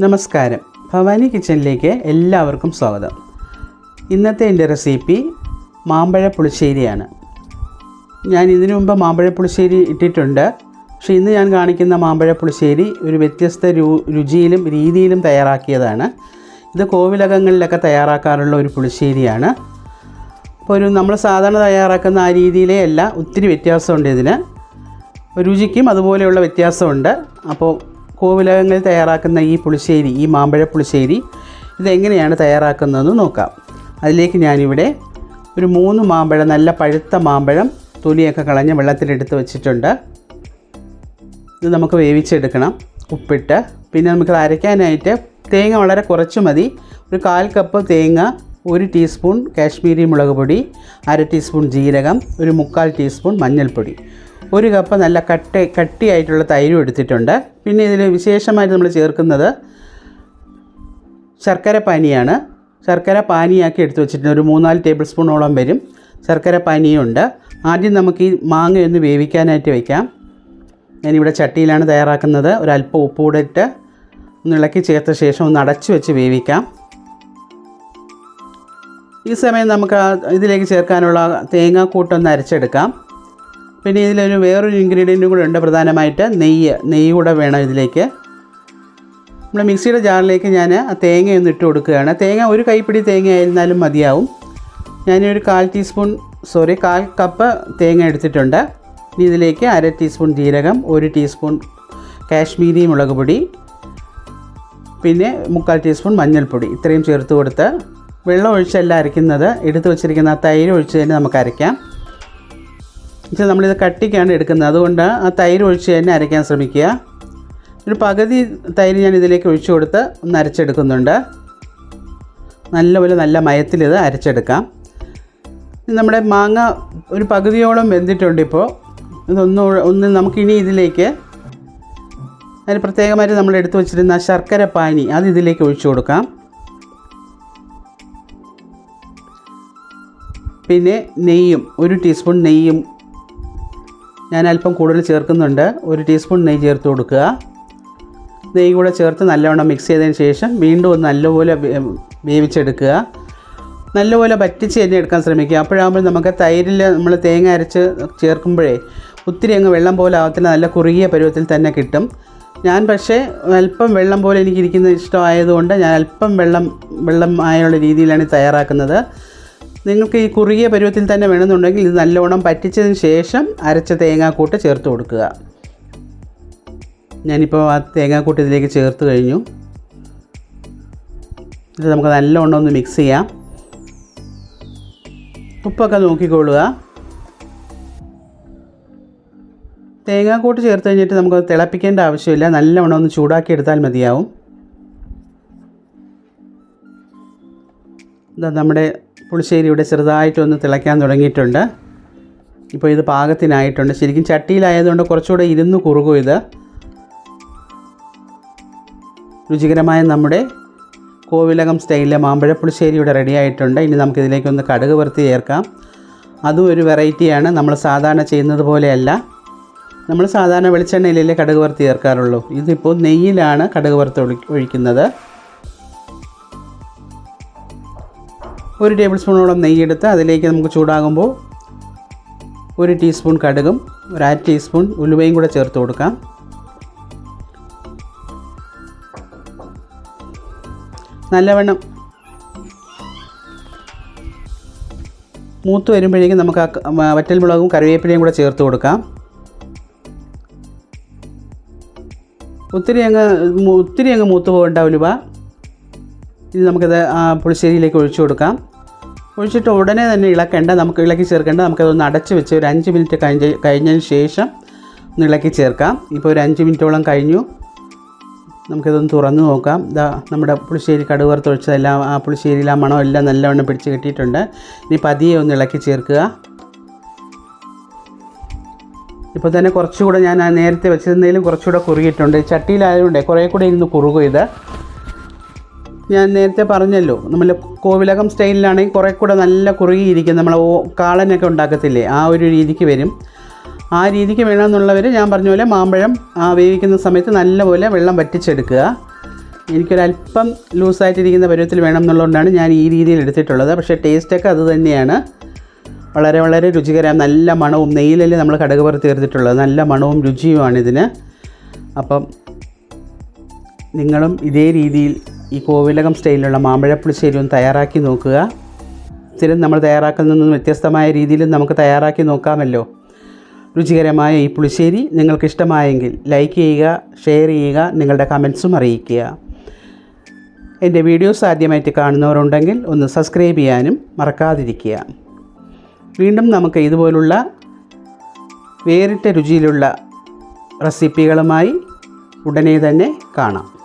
നമസ്കാരം. ഭവാനി കിച്ചണിലേക്ക് എല്ലാവർക്കും സ്വാഗതം. ഇന്നത്തെ എന്റെ റെസിപ്പി മാമ്പഴ പുളിശ്ശേരിയാണ്. ഞാൻ ഇതിനു മുമ്പ് മാമ്പഴ പുളിശ്ശേരി ഇട്ടിട്ടുണ്ട്. പക്ഷേ ഇന്ന് ഞാൻ കാണിക്കുന്ന മാമ്പഴ പുളിശ്ശേരി ഒരു വ്യത്യസ്ത രു രുചിയിലും രീതിയിലും തയ്യാറാക്കിയതാണ്. ഇത് കോവിലകങ്ങളിലൊക്കെ തയ്യാറാക്കാറുള്ള ഒരു പുളിശ്ശേരിയാണ്. അപ്പോൾ ഒരു നമ്മൾ സാധാരണ തയ്യാറാക്കുന്ന ആ രീതിയിലേ അല്ല ഒത്തിരി വ്യത്യാസമുണ്ട് ഇതിന്. രുചിക്കും അതുപോലെയുള്ള വ്യത്യാസമുണ്ട്. അപ്പോൾ കോവിലകങ്ങളിൽ തയ്യാറാക്കുന്ന ഈ പുളിശ്ശേരി ഈ മാമ്പഴ പുളിശ്ശേരി ഇതെങ്ങനെയാണ് തയ്യാറാക്കുന്നതെന്ന് നോക്കാം. അതിലേക്ക് ഞാനിവിടെ ഒരു മൂന്ന് മാമ്പഴം നല്ല പഴുത്ത മാമ്പഴം തൊലിയൊക്കെ കളഞ്ഞ് വെള്ളത്തിലെടുത്ത് വെച്ചിട്ടുണ്ട്. ഇത് നമുക്ക് വേവിച്ചെടുക്കണം ഉപ്പിട്ട്. പിന്നെ നമുക്ക് അരയ്ക്കാനായിട്ട് തേങ്ങ വളരെ കുറച്ച് മതി. ഒരു കാൽ കപ്പ് തേങ്ങ ഒരു ടീസ്പൂൺ കാശ്മീരി മുളക് പൊടി അര ടീസ്പൂൺ ജീരകം ഒരു മുക്കാൽ ടീസ്പൂൺ മഞ്ഞൾപ്പൊടി. ഒരു കപ്പ് നല്ല കട്ടി കട്ടിയായിട്ടുള്ള തൈരും എടുത്തിട്ടുണ്ട്. പിന്നെ ഇതിൽ വിശേഷമായിട്ട് നമ്മൾ ചേർക്കുന്നത് ശർക്കര പാനിയാണ്. ശർക്കര പാനിയാക്കി എടുത്ത് വെച്ചിട്ടുണ്ട്. ഒരു മൂന്നാൽ ടേബിൾ സ്പൂണോളം വരും. ശർക്കര പാനിയുണ്ട്. ആദ്യം നമുക്ക് ഈ മാങ്ങയൊന്ന് വേവിക്കാനായിട്ട് വയ്ക്കാം ഞാനിവിടെ ചട്ടിയിലാണ് തയ്യാറാക്കുന്നത്. ഒരല്പം ഉപ്പ് കൂടെ ഇട്ട് ഒന്ന് ഇളക്കി ചേർത്ത ശേഷം ഒന്ന് അടച്ചു വെച്ച് വേവിക്കാം. ഈ സമയം നമുക്ക് ഇതിലേക്ക് ചേർക്കാനുള്ള തേങ്ങാക്കൂട്ടൊന്ന് അരച്ചെടുക്കാം. പിന്നെ ഇതിലൊരു വേറൊരു ഇൻഗ്രീഡിയന്റും കൂടെ ഉണ്ട് പ്രധാനമായിട്ട്. നെയ്യ് നെയ്യ് കൂടെ വേണം ഇതിലേക്ക്. നമ്മൾ മിക്സിയുടെ ജാറിലേക്ക് ഞാൻ ആ തേങ്ങയൊന്ന് ഇട്ട് കൊടുക്കുകയാണ്. തേങ്ങ ഒരു കൈപ്പിടി തേങ്ങ ആയിരുന്നാലും മതിയാവും. ഞാനൊരു കാൽ ടീസ്പൂൺ സോറി കാൽ കപ്പ് തേങ്ങ എടുത്തിട്ടുണ്ട്. ഇനി ഇതിലേക്ക് അര ടീസ്പൂൺ ജീരകം ഒരു ടീസ്പൂൺ കാശ്മീരി മുളക് പൊടി പിന്നെ മുക്കാൽ ടീസ്പൂൺ മഞ്ഞൾപ്പൊടി ഇത്രയും ചേർത്ത് കൊടുത്ത് വെള്ളം ഒഴിച്ചല്ല അരയ്ക്കുന്നത് എടുത്ത് വെച്ചിരിക്കുന്ന ആ തൈര് ഒഴിച്ച് തന്നെ നമുക്ക് അരയ്ക്കാം. എന്നുവെച്ചാൽ നമ്മളിത് കട്ടിക്കാണ് എടുക്കുന്നത്. അതുകൊണ്ട് ആ തൈര് ഒഴിച്ച് തന്നെ അരയ്ക്കാൻ ശ്രമിക്കുക. ഒരു പകുതി തൈര് ഞാൻ ഇതിലേക്ക് ഒഴിച്ചു കൊടുത്ത് ഒന്ന് അരച്ചെടുക്കുന്നുണ്ട്. നല്ലപോലെ നല്ല മയത്തിലിത് അരച്ചെടുക്കാം. നമ്മുടെ മാങ്ങ ഒരു പകുതിയോളം വെന്തിട്ടുണ്ട് ഇപ്പോൾ. ഇതൊന്ന് ഒന്ന് നമുക്കിനി ഇതിലേക്ക് അതിന് പ്രത്യേകമായിട്ട് നമ്മൾ എടുത്തു വച്ചിരുന്ന ശർക്കര പാനി അത് ഇതിലേക്ക് ഒഴിച്ചു കൊടുക്കാം. പിന്നെ നെയ്യും ഒരു ടീസ്പൂൺ നെയ്യും ഞാൻ അല്പം കൂടുതൽ ചേർക്കുന്നുണ്ട്. ഒരു ടീസ്പൂൺ നെയ്യ് ചേർത്ത് കൊടുക്കുക. നെയ്യ് കൂടെ ചേർത്ത് നല്ലവണ്ണം മിക്സ് ചെയ്തതിന് ശേഷം വീണ്ടും ഒന്ന് നല്ലപോലെ വേവിച്ചെടുക്കുക. നല്ലപോലെ വറ്റിച്ച് തന്നെ എടുക്കാൻ ശ്രമിക്കുക. അപ്പോഴാകുമ്പോൾ നമുക്ക് തൈരിൽ നമ്മൾ തേങ്ങ അരച്ച് ചേർക്കുമ്പോഴേ ഒത്തിരി അങ്ങ് വെള്ളം പോലെ ആവത്തില്ല. നല്ല കുറുകിയ പരുവത്തിൽ തന്നെ കിട്ടും. ഞാൻ പക്ഷേ അല്പം വെള്ളം പോലെ എനിക്കിരിക്കുന്ന ഇഷ്ടമായതുകൊണ്ട് ഞാൻ അല്പം വെള്ളം വെള്ളം ആയുള്ള രീതിയിലാണ് തയ്യാറാക്കുന്നത്. നിങ്ങൾക്ക് ഈ കുറുകിയ പരുവത്തിൽ തന്നെ വേണമെന്നുണ്ടെങ്കിൽ ഇത് നല്ലവണ്ണം പറ്റിച്ചതിന് ശേഷം അരച്ച തേങ്ങാക്കൂട്ട് ചേർത്ത് കൊടുക്കുക. ഞാനിപ്പോൾ ആ തേങ്ങാക്കൂട്ട് ഇതിലേക്ക് ചേർത്ത് കഴിഞ്ഞു. ഇത് നമുക്ക് നല്ലവണ്ണം ഒന്ന് മിക്സ് ചെയ്യാം. ഉപ്പൊക്കെ നോക്കിക്കൊള്ളുക. തേങ്ങാക്കൂട്ട് ചേർത്ത് കഴിഞ്ഞിട്ട് നമുക്ക് തിളപ്പിക്കേണ്ട ആവശ്യമില്ല. നല്ലവണ്ണം ഒന്ന് ചൂടാക്കി എടുത്താൽ മതിയാവും. നമ്മുടെ പുളിശ്ശേരി ഇവിടെ ചെറുതായിട്ടൊന്ന് തിളയ്ക്കാൻ തുടങ്ങിയിട്ടുണ്ട്. ഇപ്പോൾ ഇത് പാകത്തിനായിട്ടുണ്ട്. ശരിക്കും ചട്ടിയിലായതുകൊണ്ട് കുറച്ചുകൂടെ ഇരുന്ന് കുറുകും ഇത്. രുചികരമായ നമ്മുടെ കോവിലകം സ്റ്റൈലിലെ മാമ്പഴ പുളിശ്ശേരി റെഡി ആയിട്ടുണ്ട് ഇനി നമുക്കിതിലേക്കൊന്ന് കടുക് വറുത്തി ചേർക്കാം. അതും ഒരു വെറൈറ്റിയാണ്. നമ്മൾ സാധാരണ ചെയ്യുന്നത് പോലെയല്ല. നമ്മൾ സാധാരണ വെളിച്ചെണ്ണയിലല്ലേ കടുക് വറുത്തി ചേർക്കാറുള്ളൂ. ഇതിപ്പോൾ നെയ്യിലാണ് കടുക് വറുത്ത് ഒഴിക്കുന്നത്. ഒരു ടേബിൾ സ്പൂണോളം നെയ്യെടുത്ത് അതിലേക്ക് നമുക്ക് ചൂടാകുമ്പോൾ ഒരു ടീസ്പൂൺ കടുകും ഒരു അര ടീസ്പൂൺ ഉലുവയും കൂടെ ചേർത്ത് കൊടുക്കാം. നല്ലവണ്ണം മൂത്ത് വരുമ്പോഴേക്കും നമുക്ക് ആ മുളകും കറിവേപ്പിലയും കൂടെ ചേർത്ത് കൊടുക്കാം. ഒത്തിരി അങ്ങ് ഒത്തിരി അങ്ങ് മൂത്ത് പോകേണ്ട ഉലുവ. ഇനി നമുക്കത് പുളിശ്ശേരിയിലേക്ക് ഒഴിച്ചു കൊടുക്കാം. ഒഴിച്ചിട്ട് ഉടനെ തന്നെ ഇളക്കേണ്ട നമുക്ക് ഇളക്കി ചേർക്കേണ്ട നമുക്കതൊന്ന് അടച്ച് വെച്ച് ഒരു അഞ്ച് മിനിറ്റ് കഴിഞ്ഞ കഴിഞ്ഞതിന് ശേഷം ഒന്ന് ഇളക്കി ചേർക്കാം. ഇപ്പോൾ ഒരു അഞ്ച് മിനിറ്റോളം കഴിഞ്ഞു. നമുക്കിതൊന്ന് തുറന്ന് നോക്കാം. ഇതാ നമ്മുടെ പുളിശ്ശേരി കടുക് വറുത്തൊഴിച്ചതെല്ലാം ആ പുളിശ്ശേരിയിൽ ആ മണം എല്ലാം നല്ലവണ്ണം പിടിച്ച് കിട്ടിയിട്ടുണ്ട്. ഇനി പതിയെ ഒന്ന് ഇളക്കി ചേർക്കുക. ഇപ്പോൾ തന്നെ കുറച്ചുകൂടെ ഞാൻ നേരത്തെ വെച്ചിരുന്നതിലും കുറച്ചുകൂടെ കുറുകിയിട്ടുണ്ട്. ചട്ടിയിലായതുകൊണ്ട് കുറേ കൂടെ ഇരുന്ന് കുറുകും ഇത്. ഞാൻ നേരത്തെ പറഞ്ഞല്ലോ നമ്മൾ കോവിലകം സ്റ്റൈലിലാണെങ്കിൽ കുറേ കൂടെ നല്ല കുറുകിയിരിക്കും നമ്മൾ ഓ കാളനൊക്കെ ഉണ്ടാക്കത്തില്ലേ? ആ ഒരു രീതിക്ക് വരും. ആ രീതിക്ക് വേണമെന്നുള്ളവർ ഞാൻ പറഞ്ഞ പോലെ മാമ്പഴം വേവിക്കുന്ന സമയത്ത് നല്ലപോലെ വെള്ളം വറ്റിച്ചെടുക്കുക. എനിക്കൊരല്പം ലൂസായിട്ടിരിക്കുന്ന പരുവത്തിൽ വേണം എന്നുള്ളതുകൊണ്ടാണ് ഞാൻ ഈ രീതിയിൽ എടുത്തിട്ടുള്ളത്. പക്ഷേ ടേസ്റ്റൊക്കെ അത് തന്നെയാണ്. വളരെ വളരെ രുചികരം നല്ല മണവും നെയ്യിലല്ലേ നമ്മൾ കടുക് പുറത്ത് ചേർത്തിട്ടുള്ളത്. നല്ല മണവും രുചിയുമാണ് ഇതിന്. അപ്പം നിങ്ങളും ഇതേ രീതിയിൽ ഈ കോവിലകം സ്റ്റൈലിലുള്ള മാമ്പഴപ്പുളിശ്ശേരി ഒന്ന് തയ്യാറാക്കി നോക്കുക. സ്ഥിരം നമ്മൾ തയ്യാറാക്കുന്നതിൽ നിന്നും വ്യത്യസ്തമായ രീതിയിൽ നമുക്ക് തയ്യാറാക്കി നോക്കാമല്ലോ. രുചികരമായ ഈ പുളിശ്ശേരി നിങ്ങൾക്ക് ഇഷ്ടമായെങ്കിൽ ലൈക്ക് ചെയ്യുക ഷെയർ ചെയ്യുക നിങ്ങളുടെ കമൻസും അറിയിക്കുക. എന്റെ വീഡിയോസ് ആദ്യമായിട്ട് കാണുന്നവരുണ്ടെങ്കിൽ ഒന്ന് സബ്സ്ക്രൈബ് ചെയ്യാനും മറക്കാതിരിക്കുക. വീണ്ടും നമുക്ക് ഇതുപോലുള്ള വേറിട്ട രുചിയിലുള്ള റെസിപ്പികളുമായി ഉടനെ തന്നെ കാണാം.